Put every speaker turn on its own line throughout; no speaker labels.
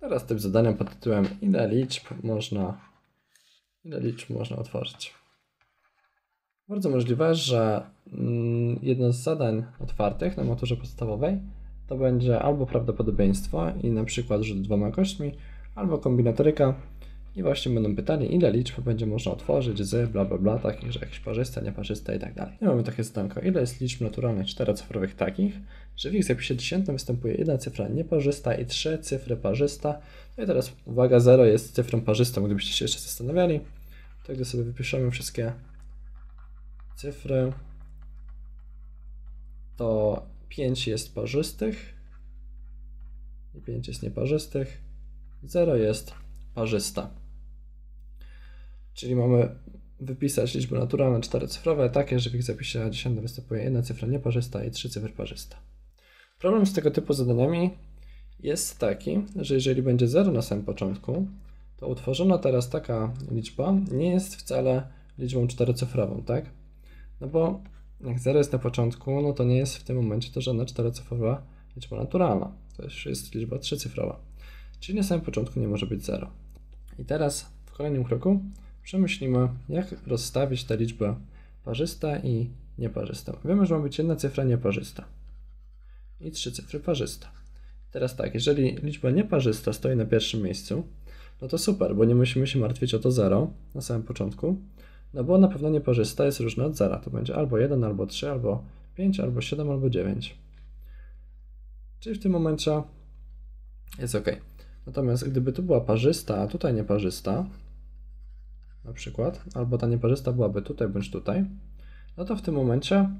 Teraz typ zadania pod tytułem ile liczb można, ile liczb można otworzyć. Bardzo możliwe, że mm, jedno z zadań otwartych na maturze podstawowej to będzie albo prawdopodobieństwo i na przykład rzut dwoma kośćmi, albo kombinatoryka i właśnie będą pytali, ile liczb będzie można otworzyć z bla bla bla, takich, że jakieś parzyste, nieparzyste i tak dalej. I mamy takie zadanko, ile jest liczb naturalnych czterocyfrowych takich, że w ich zapisie dziesiętnym występuje jedna cyfra nieparzysta i trzy cyfry parzysta. No i teraz uwaga, 0 jest cyfrą parzystą, gdybyście się jeszcze zastanawiali. To gdy sobie wypiszemy wszystkie cyfry, to 5 jest parzystych i 5 jest nieparzystych, 0 jest parzysta. Czyli mamy wypisać liczby naturalne czterocyfrowe, takie, że w ich zapisie dziesiętnym występuje jedna cyfra nieparzysta i trzy cyfry parzysta. Problem z tego typu zadaniami jest taki, że jeżeli będzie 0 na samym początku, to utworzona teraz taka liczba nie jest wcale liczbą czterocyfrową, tak? No bo jak 0 jest na początku, no to nie jest w tym momencie to żadna czterocyfrowa liczba naturalna. To już jest liczba trzycyfrowa. Czyli na samym początku nie może być 0. I teraz w kolejnym kroku przemyślimy, jak rozstawić te liczby parzyste i nieparzyste. Wiemy, że ma być jedna cyfra nieparzysta i trzy cyfry parzyste. Teraz tak, jeżeli liczba nieparzysta stoi na pierwszym miejscu, no to super, bo nie musimy się martwić o to 0 na samym początku, no bo na pewno nieparzysta jest różna od 0. To będzie albo 1, albo 3, albo 5, albo 7, albo 9. Czyli w tym momencie jest ok. Natomiast gdyby tu była parzysta, a tutaj nieparzysta, na przykład, albo ta nieparzysta byłaby tutaj bądź tutaj, no to w tym momencie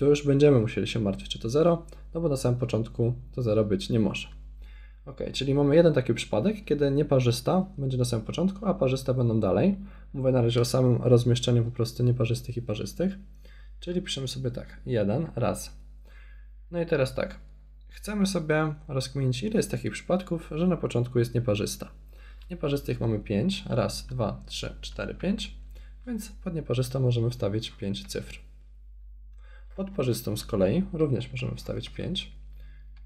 już będziemy musieli się martwić, czy to 0, no bo na samym początku to 0 być nie może. Ok, czyli mamy jeden taki przypadek, kiedy nieparzysta będzie na samym początku, a parzyste będą dalej. Mówię na razie o samym rozmieszczeniu po prostu nieparzystych i parzystych. Czyli piszemy sobie tak, jeden, raz. No i teraz tak, chcemy sobie rozkminić, ile jest takich przypadków, że na początku jest nieparzysta. Nieparzystych mamy 5, raz, dwa, trzy, cztery, pięć, więc pod nieparzystą możemy wstawić 5 cyfr. Pod parzystą z kolei również możemy wstawić 5,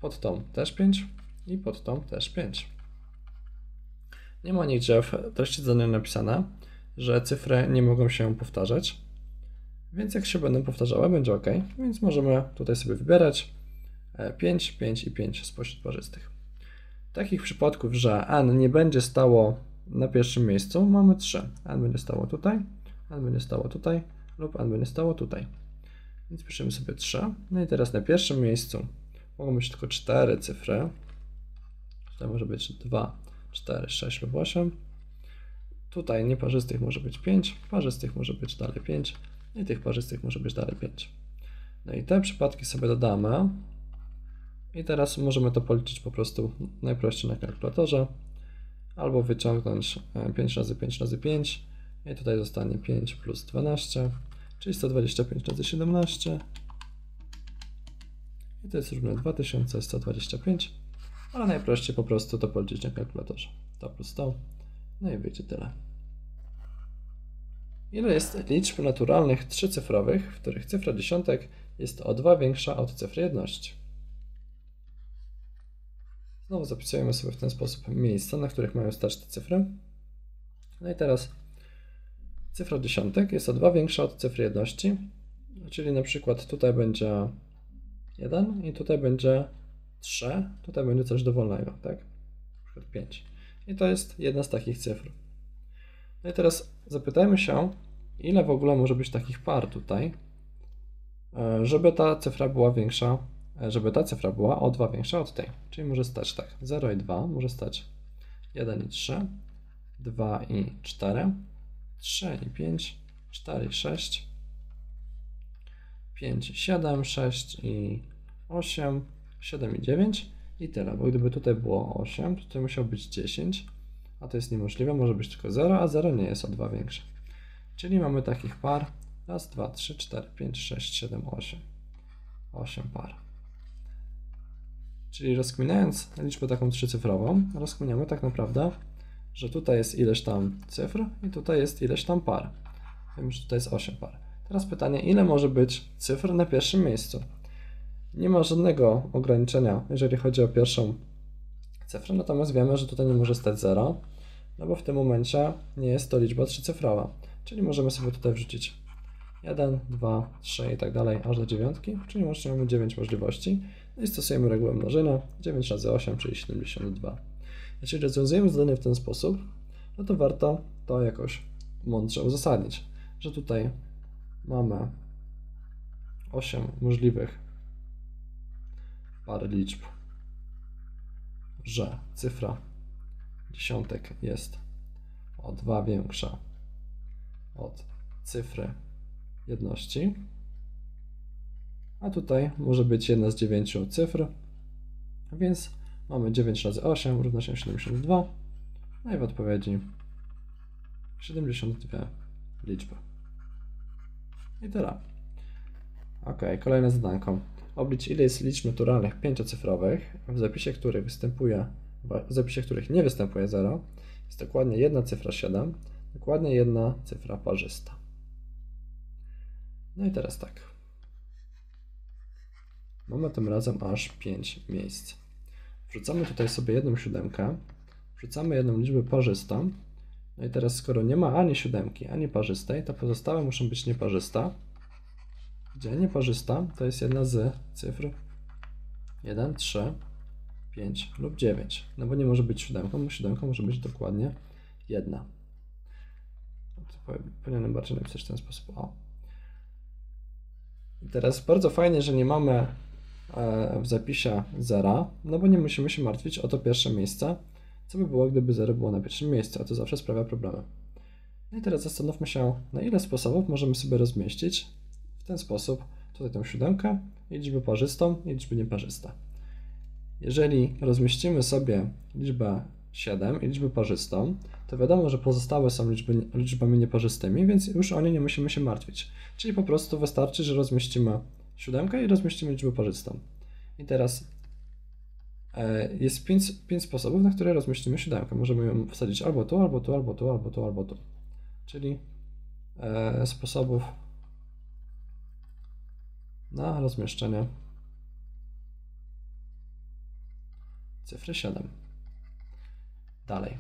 pod tą też 5 i pod tą też 5. Nie ma nigdzie w treści zadania napisane, że cyfry nie mogą się powtarzać, więc jak się będą powtarzały, będzie ok, więc możemy tutaj sobie wybierać 5, 5 i 5 spośród parzystych. Takich przypadków, że n nie będzie stało na pierwszym miejscu, mamy 3. n będzie stało tutaj, n będzie stało tutaj lub n będzie stało tutaj. Więc piszemy sobie 3. No i teraz na pierwszym miejscu mogą być tylko 4 cyfry. Tutaj może być 2, 4, 6 lub 8. Tutaj nieparzystych może być 5, parzystych może być dalej 5 i tych parzystych może być dalej 5. No i te przypadki sobie dodamy. I teraz możemy to policzyć po prostu najprościej na kalkulatorze. Albo wyciągnąć 5 razy 5 razy 5 i tutaj zostanie 5 plus 12 czyli 125 razy 17 i to jest równe 2125, ale najprościej po prostu to policzyć na kalkulatorze. To plus to, no i wyjdzie tyle. Ile jest liczb naturalnych trzycyfrowych, w których cyfra dziesiątek jest o 2 większa od cyfry jedności? Znowu zapisujemy sobie w ten sposób miejsca, na których mają stać te cyfry. No i teraz Cyfra dziesiątek jest o 2 większa od cyfry jedności, czyli na przykład tutaj będzie 1 i tutaj będzie 3, tutaj będzie coś dowolnego, tak? Na przykład 5. I to jest jedna z takich cyfr. No i teraz zapytajmy się, ile w ogóle może być takich par tutaj, e, żeby ta cyfra była większa, żeby ta cyfra była o 2 większa od tej. Czyli może stać tak, 0 i 2, może stać 1 i 3, 2 i 4, 3 i 5, 4 i 6, 5 i 7, 6 i 8, 7 i 9 i tyle, bo gdyby tutaj było 8, to tutaj musiało być 10, a to jest niemożliwe, może być tylko 0, a 0 nie jest o 2 większe. Czyli mamy takich par, raz, 2, 3, 4, 5, 6, 7, 8, 8 par. Czyli rozkminiając liczbę taką trzycyfrową, rozkminiamy tak naprawdę że tutaj jest ileś tam cyfr i tutaj jest ileś tam par. Wiem, że tutaj jest 8 par. Teraz pytanie, ile może być cyfr na pierwszym miejscu? Nie ma żadnego ograniczenia, jeżeli chodzi o pierwszą cyfry, natomiast wiemy, że tutaj nie może stać 0, no bo w tym momencie nie jest to liczba trzycyfrowa, czyli możemy sobie tutaj wrzucić 1, 2, 3 i tak dalej, aż do dziewiątki, czyli łącznie mamy 9 możliwości. No i stosujemy regułę mnożenia, 9 razy 8, czyli 72. Jeśli rozwiązujemy zadanie w ten sposób, no to warto to jakoś mądrze uzasadnić, że tutaj mamy 8 możliwych par liczb, że cyfra dziesiątek jest o 2 większa od cyfry jedności, a tutaj może być jedna z dziewięciu cyfr, więc mamy 9 razy 8 równa się 72, no i w odpowiedzi 72 liczby. I tyle. Ok, kolejne zadanko. Oblicz ile jest liczb naturalnych pięciocyfrowych, w zapisie których występuje, w zapisie których nie występuje 0, jest dokładnie jedna cyfra 7, dokładnie jedna cyfra parzysta. No i teraz tak. Mamy tym razem aż 5 miejsc. Wrzucamy tutaj sobie jedną siódemkę, wrzucamy jedną liczbę parzystą. No i teraz skoro nie ma ani siódemki, ani parzystej, to pozostałe muszą być nieparzysta. Gdzie nieparzysta to jest jedna z cyfr 1, 3, 5 lub 9. No bo nie może być siódemką, bo siódemką może być dokładnie jedna. Powinienem bardziej napisać w ten sposób. O. I teraz bardzo fajnie, że nie mamy e, w zapisie zera, no bo nie musimy się martwić o to pierwsze miejsce, co by było, gdyby zero było na pierwszym miejscu, a to zawsze sprawia problemy. No i teraz zastanówmy się, na ile sposobów możemy sobie rozmieścić w ten sposób tutaj tą siódemkę i liczbę parzystą i liczbę nieparzyste. Jeżeli rozmieścimy sobie liczbę 7 i liczbę parzystą, to wiadomo, że pozostałe są liczby, liczbami nieparzystymi, więc już o nie nie musimy się martwić. Czyli po prostu wystarczy, że rozmieścimy siódemkę i rozmieścimy liczbę parzystą. I teraz e, jest 5, 5 sposobów, na które rozmieścimy siódemkę. Możemy ją wsadzić albo tu, albo tu, albo tu, albo tu, albo tu. Czyli e, sposobów na rozmieszczenie cyfry 7. Dalej.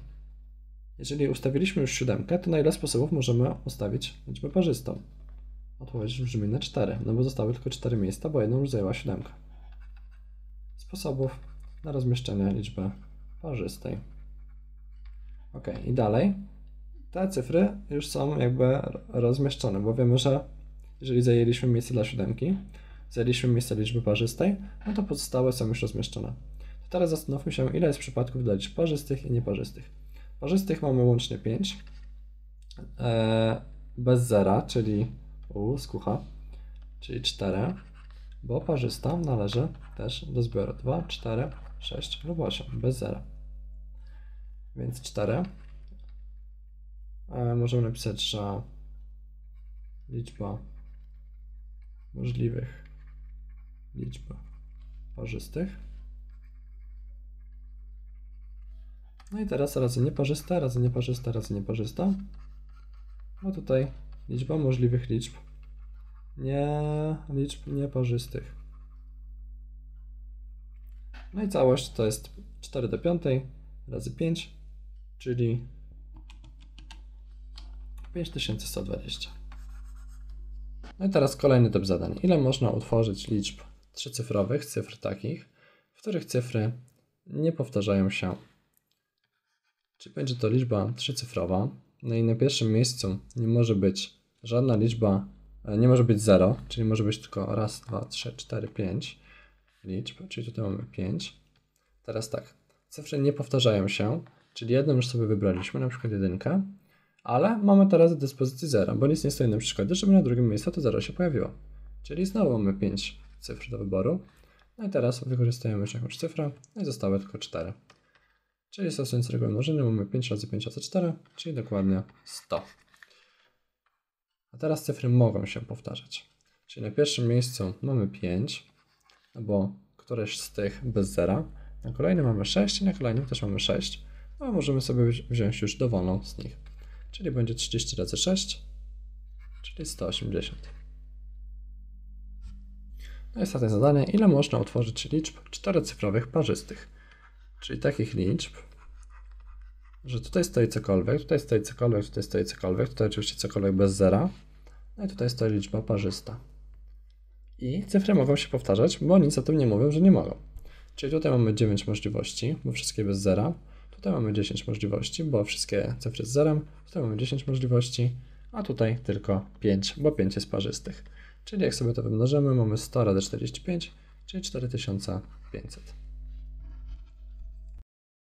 Jeżeli ustawiliśmy już siódemkę, to na ile sposobów możemy ustawić liczbę parzystą? Odpowiedź brzmi na 4, no bo zostały tylko 4 miejsca, bo jedną już zajęła siódemka. Sposobów na rozmieszczenie liczby parzystej. Ok, i dalej. Te cyfry już są jakby rozmieszczone, bo wiemy, że jeżeli zajęliśmy miejsce dla siódemki, zajęliśmy miejsce liczby parzystej, no to pozostałe są już rozmieszczone. Teraz zastanówmy się, ile jest przypadków dla liczb parzystych i nieparzystych. Parzystych mamy łącznie 5, e, bez zera, czyli u, skucha, czyli 4, bo parzysta należy też do zbioru 2, 4, 6 lub 8, bez zera. Więc 4. E, możemy napisać, że liczba możliwych liczb parzystych. No i teraz razy nieparzysta, razy nieparzysta, razy nieparzysta. No tutaj liczba możliwych liczb, nie liczb nieparzystych. No i całość to jest 4 do 5 razy 5, czyli 5120. No i teraz kolejny typ zadań. Ile można utworzyć liczb trzycyfrowych, cyfr takich, w których cyfry nie powtarzają się? Czyli będzie to liczba trzycyfrowa, no i na pierwszym miejscu nie może być żadna liczba, e, nie może być 0, czyli może być tylko raz, dwa, trzy, cztery, pięć liczb, czyli tutaj mamy 5. Teraz tak, cyfry nie powtarzają się, czyli jedną już sobie wybraliśmy, na przykład jedynkę, ale mamy teraz do dyspozycji 0, bo nic nie stoi na przeszkodzie, żeby na drugim miejscu to 0 się pojawiło. Czyli znowu mamy 5 cyfr do wyboru. No i teraz wykorzystujemy już jakąś cyfrę, no i zostały tylko 4. Czyli stosując regułę mnożenia mamy 5 razy 5 razy 4, czyli dokładnie 100. A teraz cyfry mogą się powtarzać. Czyli na pierwszym miejscu mamy 5, bo któreś z tych bez zera. Na kolejnym mamy 6 i na kolejnym też mamy 6. No możemy sobie wziąć już dowolną z nich. Czyli będzie 30 razy 6, czyli 180. No i ostatnie zadanie. Ile można utworzyć liczb czterocyfrowych parzystych? Czyli takich liczb, że tutaj stoi cokolwiek, tutaj stoi cokolwiek, tutaj stoi cokolwiek, tutaj oczywiście cokolwiek bez zera, no i tutaj stoi liczba parzysta. I cyfry mogą się powtarzać, bo nic o tym nie mówią, że nie mogą. Czyli tutaj mamy 9 możliwości, bo wszystkie bez zera. Tutaj mamy 10 możliwości, bo wszystkie cyfry z zerem. Tutaj mamy 10 możliwości, a tutaj tylko 5, bo 5 jest parzystych. Czyli jak sobie to wymnożymy, mamy 100 razy 45, czyli 4500.